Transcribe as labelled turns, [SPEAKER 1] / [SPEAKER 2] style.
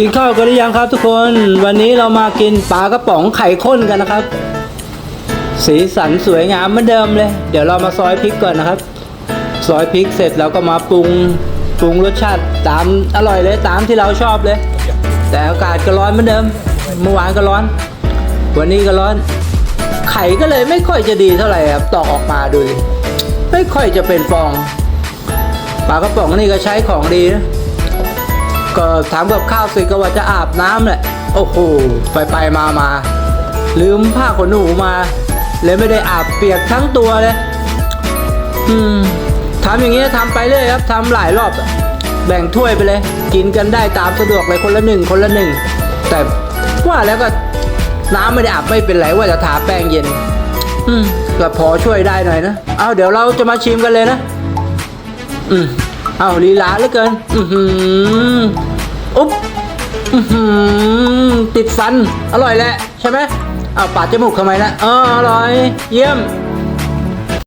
[SPEAKER 1] กินข้าวกันหรือยังครับทุกคนวันนี้เรามากินปลากระป๋องไข่ข้นกันนะครับ สีสันสวยงามเหมือนเดิมเลย เดี๋ยวเรามาซอยพริกก่อนนะครับ ซอยพริกเสร็จแล้วก็มาปรุงปรุงรสชาติตามอร่อยเลยตามที่เราชอบเลย แต่อากาศก็ร้อนเหมือนเดิม เมื่อวานก็ร้อน วันนี้ก็ร้อน ไข่ก็เลยไม่ค่อยจะดีเท่าไหร่ครับตอกออกมาดูดิไม่ค่อยจะเป็นฟองปลากระป๋องนี่ก็ใช้ของดีนะ ก็ถามกับข้าวเสร็จก็ว่าจะอาบน้ำแหละ โอ้โห ไปไปมามา ลืมผ้าขนหนูมา เลยไม่ได้อาบเปียกทั้งตัวเลย อืมทำอย่างเงี้ยทำไปเรื่อยครับทำหลายรอบแบ่งถ้วยไปเลย กินกันได้ตามสะดวกเลยคนละหนึ่งคนละหนึ่ง แต่ว่าแล้วก็น้ำไม่ได้อาบไม่เป็นไรว่าจะทาแป้งเย็น อืมก็พอช่วยได้หน่อยนะ เอาเดี๋ยวเราจะมาชิมกันเลยนะ อืม เอาลีลาเหลือเกิน อือหืออุ๊บอือหือติดฟัน อร่อยแหละ ใช่ไหมเอาปาดจมูกทำไมนะเอออร่อย เยี่ยม